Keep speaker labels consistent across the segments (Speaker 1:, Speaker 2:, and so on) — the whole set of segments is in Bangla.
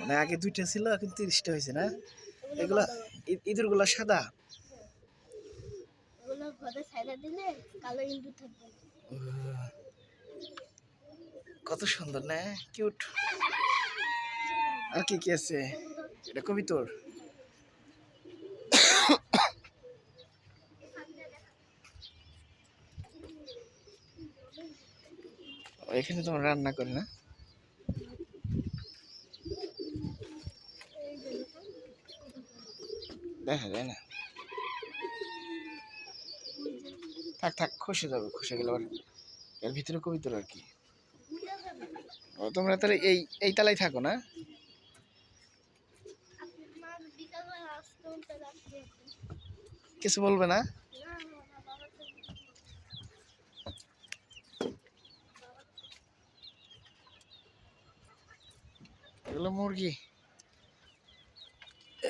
Speaker 1: মানে আগে দুইটা ছিল এখন তিরিশটা হয়েছে না? এগুলা ইঁদুরগুলা সাদা? কত সুন্দর না? কিউট। আর কি কি আছে? এটা কবিতর ও, এখানে তোমার রান্না করে না। দেখা যায় না? থাক থাক, খসে যাবে, খসে গেলে এর ভিতরে আর কি? তোমরা তাহলে এই এই তালাই থাকো না? কিছু বলবে না? এগুলো মুরগি।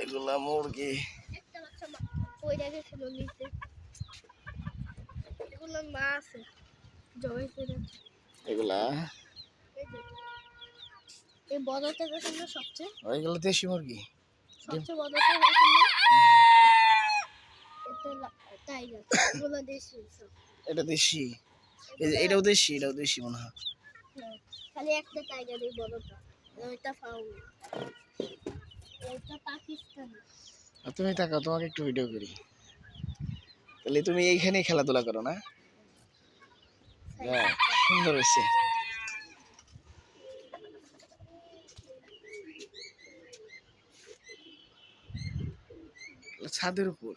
Speaker 1: এগুলা মুরগি।
Speaker 2: পয়রা গেছিল নিচে। এগুলো মা আছে। জবাই করে।
Speaker 1: এগুলা?
Speaker 2: এই বড়টা দেখেন না সবচেয়ে?
Speaker 1: ও, এগুলো দেশি মুরগি।
Speaker 2: সবচেয়ে বড়টা দেখেন না এটা টাইগার। এগুলো দেশি
Speaker 1: এটা দেশি। এটাও দেশি এটাও দেশি মনে হয়।
Speaker 2: হ্যাঁ, খালি একটা টাইগার এই বড়টা ওইটা ফাউল।
Speaker 1: আর তুমি তাকাও তোমাকে একটু ভিডিও করি। তাহলে তুমি এইখানেই খেলাধুলা করো না? সুন্দর হয়েছে। ছাদের উপর।